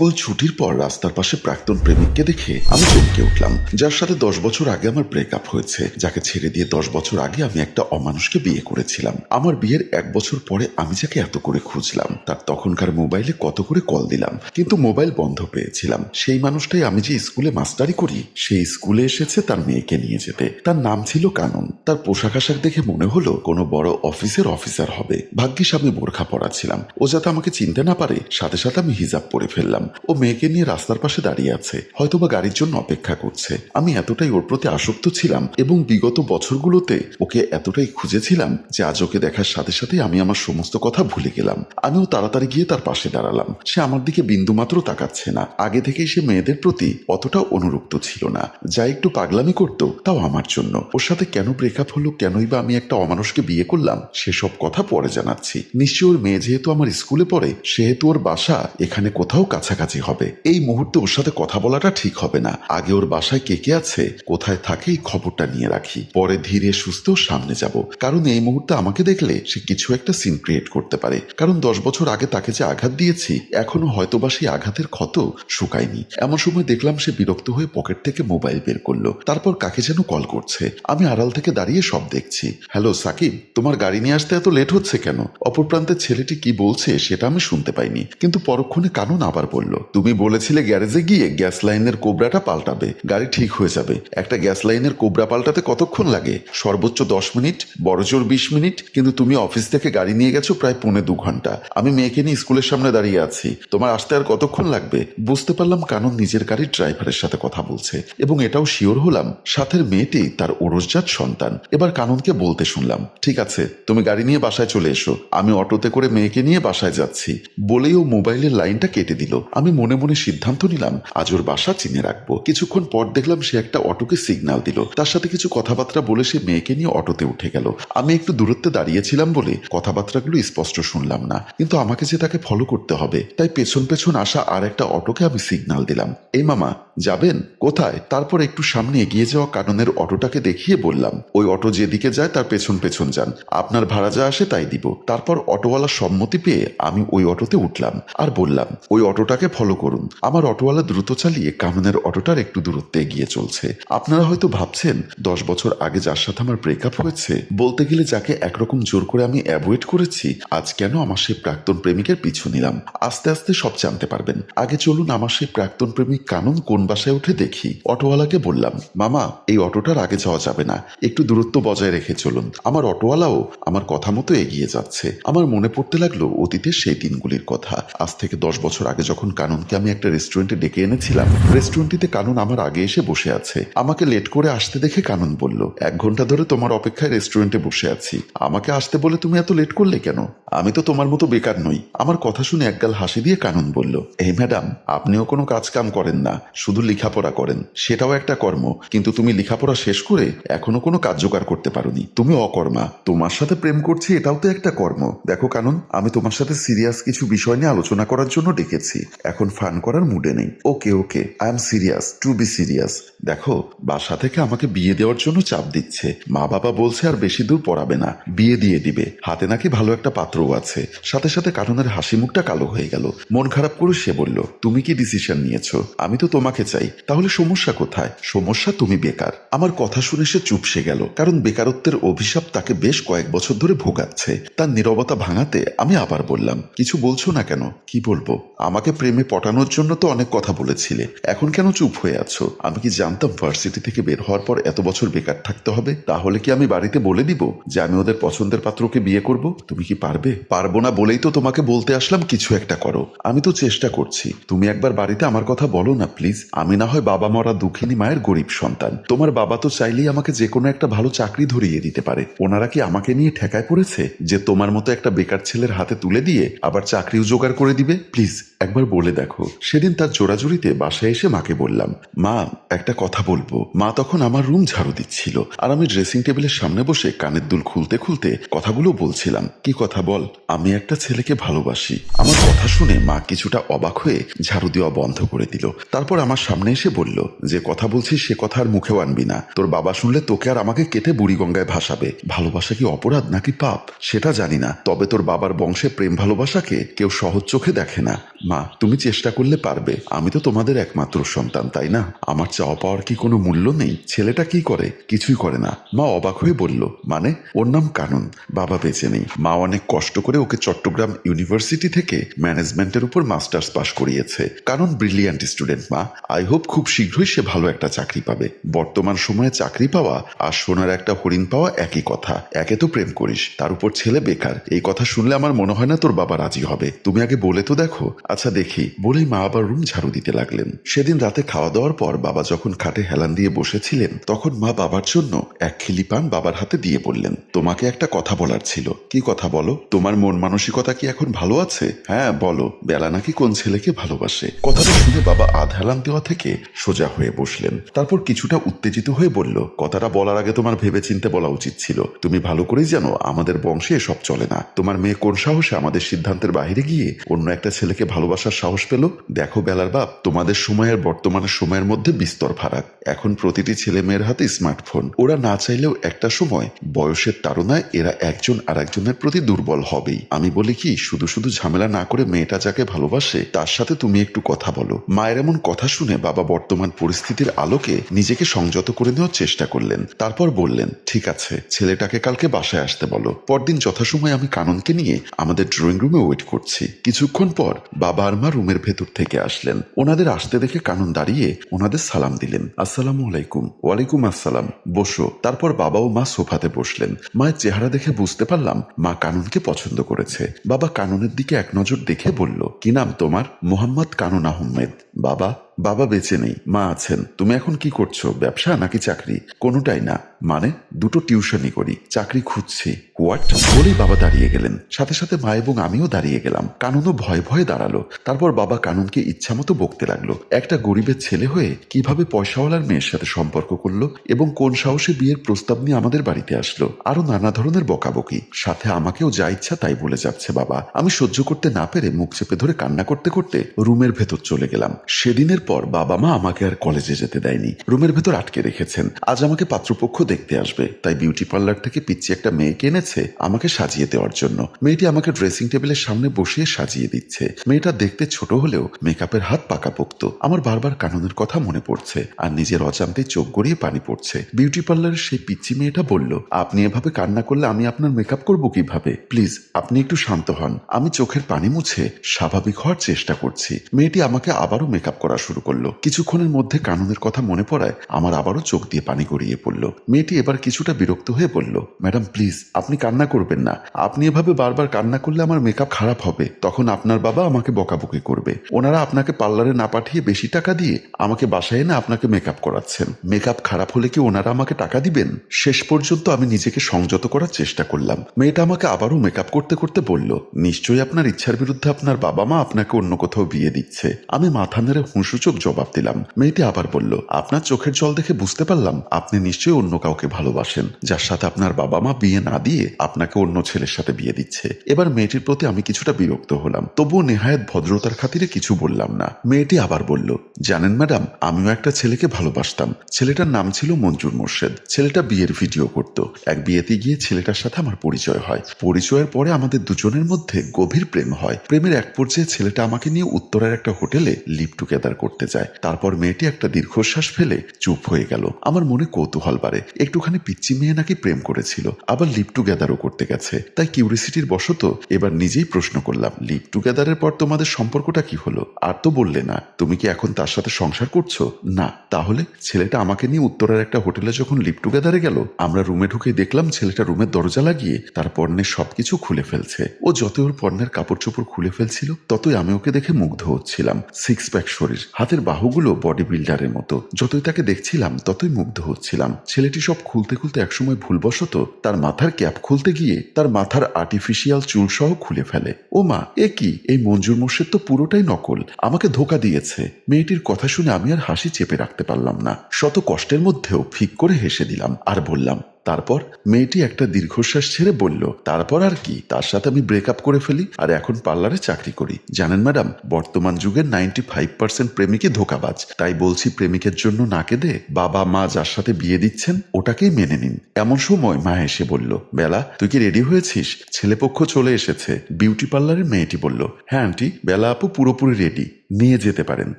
School ছুটির পর রাস্তার পাশে প্রাক্তন প্রেমিককে দেখে আমি চমকে উঠলাম, যার সাথে দশ বছর আগে আমার ব্রেকআপ হয়েছে, যাকে ছেড়ে দিয়ে দশ বছর আগে আমি একটা অমানুষকে বিয়ে করেছিলাম। আমার বিয়ের এক বছর পরে আমি যাকে এত করে খুঁজলাম, তার তখনকার মোবাইলে কত করে কল দিলাম, কিন্তু মোবাইল বন্ধ পেয়েছিলাম। সেই মানুষটাই আমি যে স্কুলে মাস্টারি করি, সেই স্কুলে এসেছে তার মেয়েকে নিয়ে যেতে। তার নাম ছিল কানন। তার পোশাক আশাক দেখে মনে হলো কোনো বড় অফিসের অফিসার হবে। ভাগ্যিস আমি বোরখা পরা ছিলাম ও যাতে আমাকে চিনতে না পারে, সাথে সাথে আমি হিজাব পরে ফেললাম। ও মেয়েকে নিয়ে রাস্তার পাশে দাঁড়িয়ে আছে, হয়তোবা গাড়ির জন্য অপেক্ষা করছে। আমি এতটাই ওর প্রতি আসক্ত ছিলাম এবং বিগত বছরগুলোতে ওকে এতটাই খুঁজেছিলাম যে আজ ওকে দেখার সাথে সাথে আমি আমার সমস্ত কথা ভুলে গেলাম। আমিও তাড়াতাড়ি গিয়ে তার পাশে দাঁড়ালাম। সে আমার দিকে বিন্দুমাত্র তাকাচ্ছে না। আগে থেকেই সে মেয়েদের প্রতি অতটা অনুরক্ত ছিল না। যা একটু পাগলামি করতো, তাও আমার জন্য। ওর সাথে কেন ব্রেকআপ হলো, কেনই বা আমি একটা অমানুষকে বিয়ে করলাম, সেসব কথা পরে জানাচ্ছি। নিশ্চয় ওর মেয়ে যেহেতু আমার স্কুলে পড়ে, সেহেতু ওর বাসা এখানে কোথাও কাছাকাছি হবে। এই মুহূর্তে ওর সাথে কথা বলাটা ঠিক হবে না। আগে ওর বাসায় কে কে আছে, কোথায় থাকে এই খবরটা নিয়ে রাখি। পরে ধীরে সুস্থ সামনে যাব। কারণ এই মুহূর্তে আমাকে দেখলে সে কিছু একটা সিন ক্রিয়েট করতে পারে। কারণ দশ বছর আগে তাকে যে আঘাত দিয়েছি, এখনও হয়তোবা সেই আঘাতের ক্ষত শুকায়নি। এমন সময় দেখলাম সে বিরক্ত হয়ে পকেট থেকে মোবাইল বের করল। তারপর কাকে যেন কল করছে। আমি আড়াল থেকে দাঁড়িয়ে সব দেখছি। হ্যালো সাকিব, তোমার গাড়ি নিয়ে আসতে এত লেট হচ্ছে কেন? অপর প্রান্তের ছেলেটি কি বলছে সেটা আমি শুনতে পাইনি। কিন্তু পরক্ষণে কানুন আবার বলল তুমি বলেছিলে গ্যারেজে গিয়ে গ্যাস লাইনের কোবরাটা পাল্টাবে। গাড়ি ঠিক হয়ে যাবে। একটা গ্যাস লাইনের কোবরা পাল্টাতে কতক্ষণ লাগে? সর্বোচ্চ দশ মিনিট, বড়জোর বিশ মিনিট? কিন্তু তুমি অফিস থেকে গাড়ি নিয়ে গেছো প্রায় পৌনে দু ঘণ্টা। আমি মেয়েকে নিয়ে স্কুলের সামনে দাঁড়িয়ে আছি। তোমার আসতে আর কতক্ষণ লাগবে? বুঝতে পারলাম কানুন নিজের গাড়ির ড্রাইভারের সাথে কথা বলছে। এবং এটাও শিওর হলাম, সাথের মেয়েটি তার ওরসজাত সন্তান। এবার কানুনকে বলতে শুনলাম, ঠিক আছে, তুমি গাড়ি নিয়ে বাসায় চলে এসো। আমি অটোতে করে মেয়েকে নিয়ে বাসায় যাচ্ছি। বলেই ও মোবাইলের লাইনটা কেটে দিল। আমি মনে মনে সিদ্ধান্ত নিলাম, আজ ওর বাসা চিনে রাখব। কিছুক্ষণ পর দেখলাম সে একটা অটোকে সিগন্যাল দিল। তার সাথে কিছু কথাবার্তা বলে সে মেয়েকে নিয়ে অটোতে উঠে গেল। আমি একটু দূরত্বে দাঁড়িয়েছিলাম বলে কথাবার্তাগুলো স্পষ্ট শুনলাম না। কিন্তু আমাকে যে তাকে ফলো করতে হবে, তাই পেছন পেছন আসা আর একটা অটোকে আমি সিগন্যাল দিলাম। এই মামা, যাবেন? কোথায়? তারপর একটু সামনে এগিয়ে যাওয়া কাননের অটোটাকে দেখিয়ে বললাম, ওই অটো যেদিকে যায় তার পেছন পেছন যান। আপনার ভাড়া যা আসে তাই দিব। তারপর অটোওয়ালা সম্মতি পেয়ে আমি ওই অটোতে উঠলাম। আর বললাম, ওই অটোটাকে ফলো করুন। আমার অটোওয়ালা দ্রুত চালিয়ে কাননের অটোটার একটু দূরত্বে এগিয়ে চলছে। আপনারা হয়তো ভাবছেন, দশ বছর আগে যার সাথে আমার ব্রেকআপ হয়েছে, বলতে গেলে যাকে একরকম জোর করে আমি অ্যাভয়েড করেছি, আজ কেন আমার সেই প্রাক্তন প্রেমিকের পিছু নিলাম? আস্তে আস্তে সব জানতে পারবেন। আগে চলুন আমার সেই প্রাক্তন প্রেমিক কানন কোন বাসায় উঠে দেখি। অটোওয়ালাকে বললাম, মামা, এই অটোটার আগে যাওয়া যাবে না। একটু দূরত্ব বজায় রেখে চলুন। আমার অটোওয়ালাও আমার কথা মতো এগিয়ে যাচ্ছে। আমার মনে পড়তে লাগল অতীতের সেই দিনগুলির কথা। আজ থেকে দশ বছর আগে যখন কাননকে আমি একটা রেস্টুরেন্টে ডেকে এনেছিলাম। রেস্টুরেন্টটিতে কানুন আমার আগে এসে বসে আছে। আমাকে লেট করে আসতে দেখে কানুন বলল, এক ঘণ্টা ধরে তোমার অপেক্ষায় রেস্টুরেন্টে বসে আছি। আমাকে আসতে বলে তুমি এত লেট করলে কেন? আমি তো তোমার মতো বেকার নই। আমার কথা শুনে একগাল হাসি দিয়ে কানন বলল, এই ম্যাডাম, আপনিও কোনো কাজ কাম করেন না, শুধু লেখাপড়া করেন। সেটাও একটা কর্ম, কিন্তু তুমি লেখাপড়া শেষ করে এখনও কোনো জোগাড় করতে পারোনি। তুমি অকর্মা, তোমার সাথে প্রেম করছি এটাও তো একটা কর্ম। দেখো কানন, আমি তোমার সাথে সিরিয়াস কিছু বিষয় নিয়ে আলোচনা করার জন্য ডেকেছি। এখন ফান করার মুডে নেই। Okay okay, I am serious, to be serious. দেখো, বাসা থেকে আমাকে বিয়ে দেওয়ার জন্য চাপ দিচ্ছে। মা বাবা বলছে আর বেশি দূর পড়াবে না। বিয়ে দিয়ে দিবে। হাতে নাকি ভালো একটা পাত্রও আছে। সাথে সাথে কারণের হাসি মুখটা কালো হয়ে গেল। মন খারাপ করে সে বলল, তুমি কি ডিসিশন নিয়েছো? আমি তো তোমাকে চাই। তাহলে সমস্যা কোথায়? সমস্যা তুমি বেকার। আমার কথা শুনে সে চুপসে গেল, কারণ বেকারত্বের অভিশাপ তাকে বেশ কয়েক বছর ধরে ভোগাচ্ছে। তার নীরবতা ভাঙাতে আমি আবার বললাম, কিছু বলছো না কেন? কি বলব? আমাকে প্রেমে পটানোর জন্য তো অনেক কথা বলেছিলে। এখন কেন চুপ হয়ে আছো? আমি কি জানতাম ভার্সিটি থেকে বের হওয়ার পর এত বছর বেকার থাকতে হবে? তাহলে কি আমি বাড়িতে বলে দিব যে আমি ওদের পছন্দের পাত্রকে বিয়ে করব? তুমি কি পারবে? পারব না বলেই তো তোমাকে বলতে আসলাম, কিছু একটা করো। আমি তো চেষ্টা করছি। তুমি একবার বাড়িতে আমার কথা বলো না, প্লিজ। আমি না হয় বাবা মরা দুঃখিনী মায়ের গরিব সন্তান। তোমার বাবা তো চাইলেই আমাকে যে কোনো একটা ভালো চাকরি ধরিয়ে দিতে পারে। ওনারা কি আমাকে নিয়ে ঠেকায় পড়েছে? যে তোমার মতো একটা বেকার ছেলের হাতে তুলে দিয়ে আবার চাকরিও জোগাড় করে দিবে? প্লিজ, একবার বলে দেখো। সেদিন তার জোড়াজুড়িতে বাসায় এসে মাকে বললাম, মা, একটা কথা বলব। মা তখন আমার রুম ঝাড়ু দিচ্ছিল। আর আমি ড্রেসিং টেবিলের সামনে বসে কানের দুল খুলতে খুলতে কথাগুলো বলছিলাম। কি কথা বল? আমি একটা ছেলেকে ভালোবাসি। আমার কথা শুনে মা কিছুটা অবাক হয়ে ঝাড়ু দেওয়া বন্ধ করে দিল। তারপর আমার সামনে এসে বলল, যে কথা বলছি সে কথা আর মুখেও আনবি না। তোর বাবা শুনলে তোকে আর আমাকে কেটে বুড়িগঙ্গায় ভাসাবে। ভালোবাসা কি অপরাধ নাকি পাপ? সেটা জানি না। তবে তোর বাবার বংশে প্রেম ভালোবাসাকে কেউ সহজ চোখে দেখে না। মা, তুমি চেষ্টা করলে পারবে। আমি তো তোমাদের একমাত্র সন্তান, তাই না? আমার চাওয়া পাওয়ার কি কোনো মূল্য নেই? ছেলেটা কি করে? কিছুই করে না। মা অবাক হয়ে বলল মানে? ওর নাম কানুন। বাবা বেঁচে নেই। মা অনেক কষ্ট করে ওকে চট্টগ্রাম ইউনিভার্সিটি থেকে ম্যানেজমেন্টের উপর মাস্টার্স পাশ করিয়েছে। কারণ ব্রিলিয়ান্ট স্টুডেন্ট মা, আই হোপ খুব শীঘ্রই সে ভালো একটা চাকরি পাবে। বর্তমান সময়ে চাকরি পাওয়া আর সোনার একটা হরিণ পাওয়া একই কথা। একে তো প্রেম করিস, তার উপর ছেলে বেকার। এই কথা শুনলে আমার মনে হয় না তোর বাবা রাজি হবে। তুমি আগে বলে তো দেখো। আচ্ছা দেখি, বলেই মা আবার রুম ঝাড়ু দিতে লাগলেন। সেদিন রাতে খাওয়া দাওয়ার পর বাবা যখন খাটে হেলান দিয়ে বসেছিলেন, তখন মা বাবার জন্য এক খিলি পান বাবার হাতে দিয়ে বললেন, তোমাকে একটা কথা বলার ছিল। কি কথা বলো? তোমার মন মানসিকতা কি এখন ভালো আছে? হ্যাঁ বলো, বেলা নাকি কোন ছেলেকে ভালোবাসে? কথাটা শুনে বাবা আধ হেলান দেওয়া থেকে সোজা হয়ে বসলেন। তারপর কিছুটা উত্তেজিত হয়ে বলল, কথাটা বলার আগে তোমার ভেবে চিনতে বলা উচিত ছিল। তুমি ভালো করেই জানো, আমাদের বংশে এসব চলে না। তোমার মেয়ে কোন সাহসে আমাদের সিদ্ধান্তের বাইরে গিয়ে অন্য একটা ছেলেকে ভালোবাসার সাহস পেল? দেখো, বেলার বাপ, তোমাদের সময়ের বর্তমানের সময়ের মধ্যে বিস্তর ফারাক। এখন প্রতিটি ছেলে মেয়ের হাতে স্মার্টফোন। ওরা না চাইলেও একটা সময় বয়সের তাড়নায় এরা একজন আর একজনের প্রতি দুর্বল হবেই। আমি বলি কি, শুধু শুধু ঝামেলা না করে মেয়েটা যাকে ভালোবাসে, তার সাথে তুমি একটু কথা বলো। মায়ের এমন কথা শুনে বাবা বর্তমান পরিস্থিতির আলোকে নিজেকে সংযত করে নেওয়ার চেষ্টা করলেন। তারপর বললেন, ঠিক আছে, ছেলেটাকে কালকে বাসায় আসতে বলো। পরদিন যথাসময়ে আমি কাননকে নিয়ে আমাদের ড্রয়িং রুমে ওয়েট করছি। কিছুক্ষণ পর বাবা আর মা রুমের ভেতর থেকে আসলেন। ওনাদের আসতে দেখে কানন দাঁড়িয়ে ওনাদের সালাম দিলেন। আসসালামু আলাইকুম। ওয়ালাইকুম আসসালাম। বসো। তারপর বাবা ও মা সোফাতে বসলেন। মায়ের চেহারা দেখে বুঝতে পারলাম মা কানুনকে পছন্দ করেছে। বাবা কাননের দিকে এক নজর দেখে বলল, কি নাম তোমার? মোহাম্মদ কানুন আহমেদ। বাবা? বাবা বেঁচে নেই, মা আছেন। তুমি এখন কি করছ, ব্যবসা নাকি চাকরি? কোনোটাই না। মানে দুটো টিউশনই করি, চাকরি খুঁজছি। হোয়াট বলেই বাবা দাঁড়িয়ে গেলেন। সাথে সাথে মা এবং আমিও দাঁড়িয়ে গেলাম। কানুনও ভয়ে ভয়ে দাঁড়াল। তারপর বাবা কানুনকে ইচ্ছা মতো বকতে লাগল। একটা গরিবের ছেলে হয়ে কীভাবে পয়সাওয়ালার মেয়ের সাথে সম্পর্ক করল এবং কোন সাহসে বিয়ের প্রস্তাব নিয়ে আমাদের বাড়িতে আসলো? আরও নানা ধরনের বকাবকি। সাথে আমাকেও যা ইচ্ছা তাই বলে যাচ্ছে বাবা। আমি সহ্য করতে না পেরে মুখ চেপে ধরে কান্না করতে করতে রুমের ভেতর চলে গেলাম। সেদিনের পর বাবা মা আমাকে আর কলেজে যেতে দেয়নি। রুমের ভেতর আটকে রেখেছেন। আজ আমাকে পাত্রপক্ষ দেখতে আসবে। তাই বিউটি পার্লার থেকে পিচ্ছি একটা মেয়েকে এনেছে আমাকে সাজিয়ে দেওয়ার জন্য। মেয়েটি আমাকে ড্রেসিং টেবিলের সামনে বসিয়ে সাজিয়ে দিচ্ছে। মেয়েটা দেখতে ছোট হলেও মেকআপের হাত পাকা পাকাপোক্ত। আমার বারবার কাননের কথা মনে পড়ছে আর নিজের অজান্তে চোখ গড়িয়ে পানি পড়ছে। বিউটি পার্লারের সেই পিচ্ছি মেয়েটা বলল, আপনি এভাবে কান্না করলে আমি আপনার মেকআপ করব কীভাবে? প্লিজ, আপনি একটু শান্ত হন। আমি চোখের পানি মুছে স্বাভাবিক হওয়ার চেষ্টা করছি। মেয়েটি আমাকে আবারও মেকআপ করা করল। কিছুক্ষণের মধ্যে কাননের কথা মনে পড়ায় আমার আবারও চোখ দিয়ে পানি গড়িয়ে পড়ল। মেয়েটি এবার কিছুটা বিরক্ত হয়ে বলল, ম্যাডাম, প্লিজ, আপনি কান্না করবেন না। আপনি এভাবে বারবার কান্না করলে আমার মেকআপ খারাপ হবে। তখন আপনার বাবা আমাকে বকাবকি করবে। ওনারা আপনাকে পার্লারে না পাঠিয়ে বেশি টাকা দিয়ে আমাকে বাসায় এনে আপনাকে মেকআপ করাচ্ছেন। মেকআপ খারাপ হলে কি ওনারা আমাকে টাকা দিবেন? শেষ পর্যন্ত আমি নিজেকে সংযত করার চেষ্টা করলাম। মেয়েটা আমাকে আবারও মেকআপ করতে করতে বলল, নিশ্চয়ই আপনার ইচ্ছার বিরুদ্ধে আপনার বাবা মা আপনাকে অন্য কোথাও বিয়ে দিচ্ছে। আমি মাথা নেড়ে হুঁসুচোক জবাব দিলাম। মেয়েটি আবার বলল, আপনার চোখের জল দেখে বুঝতে পারলাম, আপনি নিশ্চয়ই অন্য কাউকে ভালোবাসেন। যার সাথে আপনার বাবা মা বিয়ে না দিয়ে আপনাকে অন্য ছেলের সাথে বিয়ে দিচ্ছে। এবার মেয়েটির প্রতি আমি কিছুটা বিরক্ত হলাম। তবুও নেহায়ত ভদ্রতার খাতিরে কিছু বললাম না। মেয়েটি আবার বলল, জানেন ম্যাডাম, আমিও একটা ছেলেকে ভালোবাসতাম। ছেলেটার নাম ছিল মঞ্জুর মোর্শেদ। ছেলেটা বিয়ের ভিডিও করত। এক বিয়েতে গিয়ে ছেলেটার সাথে আমার পরিচয় হয়। পরিচয়ের পরে আমাদের দুজনের মধ্যে গভীর প্রেম হয়। প্রেমের এক পর্যায়ে ছেলেটা আমাকে নিয়ে উত্তরের একটা হোটেলে লিভ টুগেদার করতে। যায় তারপর মেয়েটি একটা দীর্ঘশ্বাস ফেলে চুপ হয়ে গেল। আমার মনে কৌতূহল বাড়ে। একটুখানি পিচ্চি মেয়ে নাকি প্রেম করেছিল। আবার লিভ টুগেদারও করতে গেছে। তাই কিউরিসিটির বশত এবার নিজেই প্রশ্ন করলাম লিভ টুগেদারের পর তোমাদের সম্পর্কটা কি হলো? আর তো বললে না, তুমি কি এখন তার সাথে সংসার করছ? না। তাহলে ছেলেটা আমাকে নিয়ে উত্তরের একটা হোটেলে যখন লিভ টুগেদারে গেল, আমরা রুমে ঢুকে দেখলাম ছেলেটা রুমের দরজা লাগিয়ে তার পণ্যের সবকিছু খুলে ফেলছে। ও যত ওর পণ্যের কাপড় চোপড় খুলে ফেলছিল, ততই আমি ওকে দেখে মুগ্ধ হচ্ছিলাম। সিক্স প্যাক শরীর। হাতের বাহুগুলো বডি বিল্ডারের মতো। যতই তাকে দেখছিলাম, ততই মুগ্ধ হচ্ছিলাম। ছেলেটি সব খুলতে খুলতে একসময় ভুলবশত তার মাথার ক্যাপ খুলতে গিয়ে তার মাথার আর্টিফিশিয়াল চুল সহ খুলে ফেলে। ও মা এ কি? এই মঞ্জুর মোর্শেদ তো পুরোটাই নকল। আমাকে ধোকা দিয়েছে। মেয়েটির কথা শুনে আমি আর হাসি চেপে রাখতে পারলাম না। শত কষ্টের মধ্যেও ফিক করে হেসে দিলাম। আর বললাম তারপর মেয়েটি একটা দীর্ঘশ্বাস ছেড়ে বলল, তারপর আর কি? তার সাথে আমি ব্রেকআপ করে ফেলি আর এখন পার্লারে চাকরি করি। জানেন ম্যাডাম, বর্তমান যুগের নাইনটি ফাইভ পার্সেন্ট প্রেমিকই ধোকাবাজ। তাই বলছি প্রেমিকের জন্য না কেঁদে বাবা, মা যার সাথে বিয়ে দিচ্ছেন, ওটাকেই মেনে নিন। এমন সময় মা এসে বলল, বেলা, তুই কি রেডি হয়েছিস? ছেলেপক্ষ চলে এসেছে। বিউটি পার্লারের মেয়েটি বলল হ্যাঁ আন্টি বেলা আপু পুরোপুরি রেডি নিয়ে যেতে পারেন।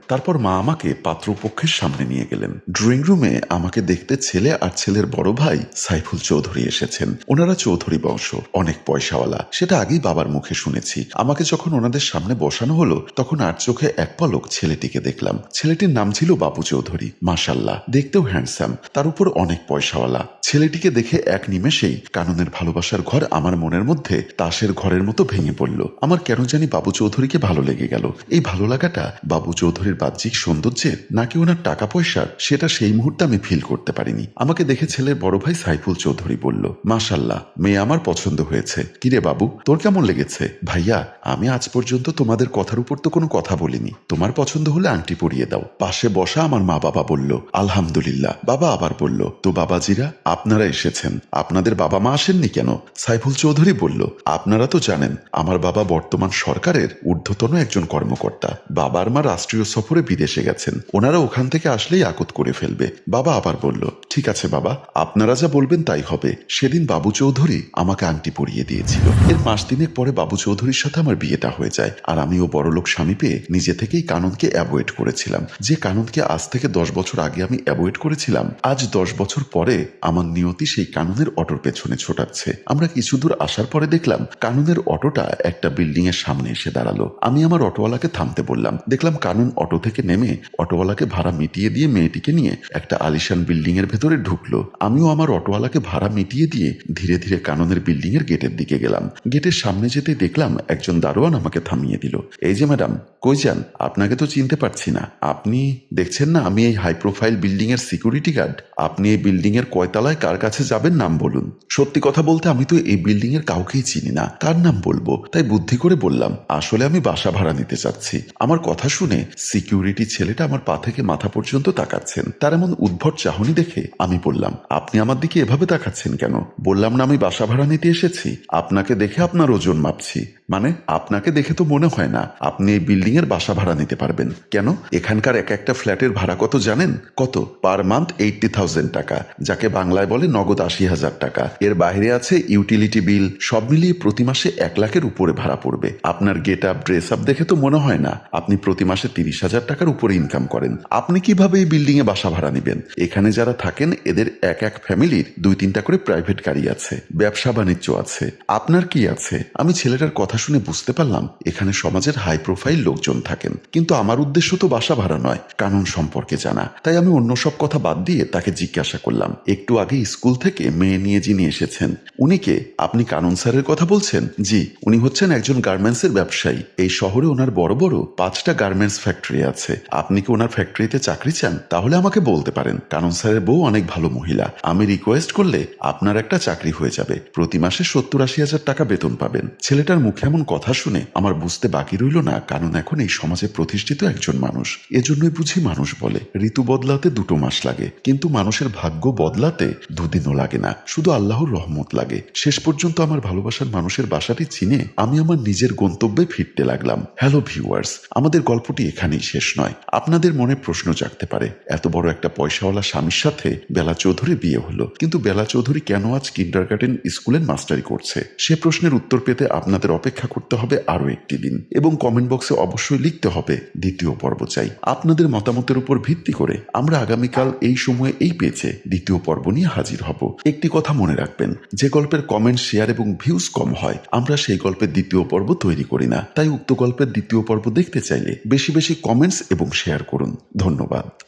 তারপর মা আমাকে পাত্রপক্ষের সামনে নিয়ে গেলেন। ড্রয়িং রুমে আমাকে দেখতে ছেলে আর ছেলের বড় ভাই সাইফুল চৌধুরী এসেছেন। ওনারা চৌধুরী বংশ, অনেক পয়সাওয়ালা। সেটা আগেই বাবার মুখে শুনেছি। আমাকে যখন ওনাদের সামনে বসানো হলো, তখন আর চোখে এক পলক ছেলেটিকে দেখলাম। ছেলেটির নাম ছিল বাবু চৌধুরী। মাসাল্লাহ দেখতেও হ্যান্ডসাম। তার উপর অনেক পয়সাওয়ালা। ছেলেটিকে দেখে এক নিমেষেই কাননের ভালোবাসার ঘর আমার মনের মধ্যে তাসের ঘরের মতো ভেঙে পড়ল। আমার কেন জানি বাবু চৌধুরীকে ভালো লেগে গেল। এই ভালো লাগাটা বাবু চৌধুরীর বাহ্যিক সৌন্দর্যের, নাকি ওনার টাকা পয়সার, সেটা সেই মুহূর্তে আমি ফিল করতে পারিনি। আমাকে দেখে ছেলের বড় ভাই সাইফুল চৌধুরী বলল, মাশাল্লাহ, মেয়ে আমার পছন্দ হয়েছে। কিরে বাবু, তোর কেমন লেগেছে? ভাইয়া, আমি আজ পর্যন্ত তোমাদের কথার উপর তো কোনো কথা বলিনি। তোমার পছন্দ হলে আংটি পরিয়ে দাও। পাশে বসা আমার মা বাবা বলল, আলহামদুলিল্লাহ। বাবা আবার বলল, তো বাবাজিরা, আপনারা এসেছেন। আপনাদের বাবা মা আসেননি কেন? সাইফুল চৌধুরী বলল, আপনারা তো জানেন, আমার বাবা বর্তমান সরকারের ঊর্ধ্বতন একজন কর্মকর্তা। বাবার মা রাষ্ট্রীয় সফরে বিদেশে গেছেন। ওনারা ওখান থেকে আসলেই আকত করে ফেলবে। বাবা আবার বলল, ঠিক আছে বাবা, আপনারা যা বলবেন তাই হবে। সেদিন বাবু চৌধুরী আমাকে আংটি পরিয়ে দিয়েছিল। এর মাস দিনের পরে বাবু চৌধুরীর সাথে আমার বিয়েটা হয়ে যায়। আর আমিও বড়লোক স্বামী পেয়ে নিজে থেকেই কাননকে অ্যাভয়েড করেছিলাম। যে কাননকে আজ থেকে দশ বছর আগে আমি অ্যাভয়েড করেছিলাম, আজ দশ বছর পরে আমার নিয়তি সেই কাননের অটোর পেছনে ছোটাচ্ছে। আমরা কিছু দূর আসার পরে দেখলাম, কাননের অটোটা একটা বিল্ডিং এর সামনে এসে দাঁড়াল। আমি আমার অটোওয়ালাকে থামতে বললাম। দেখলাম কানুন অটো থেকে নেমে অটোওয়ালাকে ভাড়া মিটিয়ে দিয়ে মেয়েটিকে নিয়ে একটা আলিশান বিল্ডিং এর ভেতরে ঢুকলো। আমিও আমার অটোওয়ালাকে ভাড়া মিটিয়ে দিয়ে ধীরে ধীরে কাননের বিল্ডিং এর গেটের দিকে গেলাম। গেটের সামনে যেতে দেখলাম একজন দারোয়ান আমাকে থামিয়ে দিল। এই যে ম্যাডাম, কই যান? আপনাকে তো চিনতে পারছি না। আপনি দেখছেন না আমি এই হাই প্রোফাইল বিল্ডিং এর সিকিউরিটি গার্ড? আপনি এই বিল্ডিং এর কয়তলায় কার কাছে যাবেন নাম বলুন। সত্যি কথা বলতে আমি তো এই বিল্ডিং এর কাউকেই চিনি না। কার নাম বলব? তাই বুদ্ধি করে বললাম, আসলে আমি বাসা ভাড়া নিতে চাচ্ছি। আমার কথা শুনে সিকিউরিটি ছেলেটা আমার পা থেকে মাথা পর্যন্ত তাকাচ্ছেন। তার এমন উদ্ভট চাহনি দেখে আমি বললাম, আপনি আমার দিকে এভাবে তাকাচ্ছেন কেন? বললাম না আমি বাসা ভাড়া নিতে এসেছি। আপনাকে দেখে আপনার ওজন মাপছি। মানে আপনাকে দেখে তো মনে হয় না আপনি এই বিল্ডিং এর বাসা ভাড়া নিতে পারবেন। কেন? এখানকার এক একটা ফ্ল্যাটের ভাড়া কত জানেন? কত? পার মান্থ এইটটি থাউজেন্ড টাকা, যাকে বাংলায় বলে নগদ আশি হাজার টাকা। এর বাইরে আছে ইউটিলিটি বিল, সব মিলিয়ে প্রতি মাসে এক লাখের উপরে ভাড়া পড়বে। আপনার গেট আপ, ড্রেস আপ দেখে তো মনে হয় না আপনি প্রতি মাসে তিরিশ হাজার টাকার উপরে ইনকাম করেন। আপনি কীভাবে এই বিল্ডিং এ বাসা ভাড়া নেবেন? এখানে যারা থাকেন, এদের এক এক ফ্যামিলির দুই তিনটা করে প্রাইভেট গাড়ি আছে, ব্যবসা বাণিজ্য আছে। আপনার কি আছে? আমি ছেলেটার কথা শুনে বুঝতে পারলাম, এখানে সমাজের হাই প্রোফাইল লোকজন থাকেন। কিন্তু আমার উদ্দেশ্য তো বাসা ভাড়া নয়, কানুন সম্পর্কে জানা। তাই আমি অন্য সব কথা বাদ দিয়ে তাকে জিজ্ঞাসা করলাম। একটু আগে স্কুল থেকে মেয়ে নিয়ে যিনি এসেছেন, উনি কে? আপনি কানুন স্যারের কথা বলছেন? জি, উনি হচ্ছেন একজন গার্মেন্টসের ব্যবসায়ী। এই শহরে ওনার বড় বড় পাঁচটা গার্মেন্টস ফ্যাক্টরি আছে। আপনি কি ওনার ফ্যাক্টরিতে চাকরি চান? তাহলে আমাকে বলতে পারেন। কানুন স্যারের বউ অনেক ভালো মহিলা। আমি রিকোয়েস্ট করলে আপনার একটা চাকরি হয়ে যাবে। প্রতি মাসে সত্তর আশি হাজার টাকা বেতন পাবেন। ছেলেটার মুখে এমন কথা শুনে আমার বুঝতে বাকি রইল না, কারণ এখন এই সমাজে প্রতিষ্ঠিত একজন মানুষ। এজন্যই বুঝি মানুষ বলে, ঋতু বদলাতে দুটো মাস লাগে, কিন্তু মানুষের ভাগ্য বদলাতে দুদিনও লাগে না। শুধু আল্লাহর রহমত লাগে। শেষ পর্যন্ত আমার ভালোবাসার মানুষের বাসাটি চিনে আমি আমার নিজের গন্তব্যে ফিরতে লাগলাম। হ্যালো ভিউয়ার্স, আমাদের গল্পটি এখানেই শেষ নয়। আপনাদের মনে প্রশ্ন জাগতে পারে, এত বড় একটা পয়সাওয়ালা স্বামীর সাথে বেলা চৌধুরী বিয়ে হলো, কিন্তু বেলা চৌধুরী কেন আজ কিন্ডার গার্ডেন স্কুলের মাস্টারি করছে? সে প্রশ্নের উত্তর পেতে আপনাদের অপেক্ষা করতে হবে আরও একটি দিন। এবং কমেন্ট বক্সে অবশ্যই লিখতে হবে দ্বিতীয় পর্ব চাই। আপনাদের মতামতের উপর ভিত্তি করে আমরা আগামীকাল এই সময়ে এই পেজে দ্বিতীয় পর্ব নিয়ে হাজির হব। একটি কথা মনে রাখবেন, যে গল্পের কমেন্ট শেয়ার এবং ভিউজ কম হয়, আমরা সেই গল্পের দ্বিতীয় পর্ব তৈরি করি না। তাই উক্ত গল্পের দ্বিতীয় পর্ব দেখতে চাইলে বেশি বেশি কমেন্টস এবং শেয়ার করুন। ধন্যবাদ।